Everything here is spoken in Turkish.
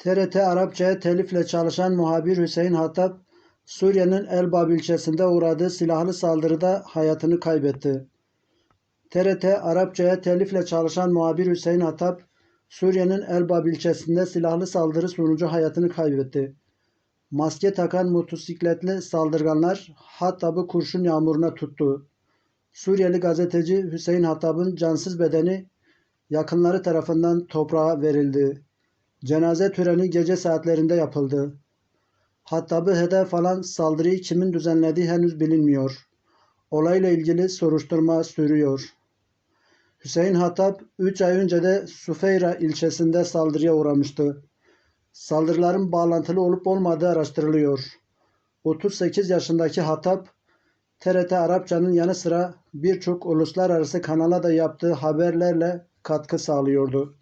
TRT Arapçaya telifle çalışan muhabir Hüseyin Hatap, Suriye'nin Elbab ilçesinde uğradığı silahlı saldırıda hayatını kaybetti. TRT Arapçaya telifle çalışan muhabir Hüseyin Hatap, Suriye'nin Elbab ilçesinde silahlı saldırı sonucu hayatını kaybetti. Maske takan motosikletli saldırganlar Hattab'ı kurşun yağmuruna tuttu. Suriyeli gazeteci Hüseyin Hattab'ın cansız bedeni yakınları tarafından toprağa verildi. Cenaze töreni gece saatlerinde yapıldı. Hattab'ı hedef alan saldırıyı kimin düzenlediği henüz bilinmiyor. Olayla ilgili soruşturma sürüyor. Hüseyin Hattab 3 ay önce de Sufeyra ilçesinde saldırıya uğramıştı. Saldırıların bağlantılı olup olmadığı araştırılıyor. 38 yaşındaki Hattab, TRT Arapçanın yanı sıra birçok uluslararası kanala da yaptığı haberlerle katkı sağlıyordu.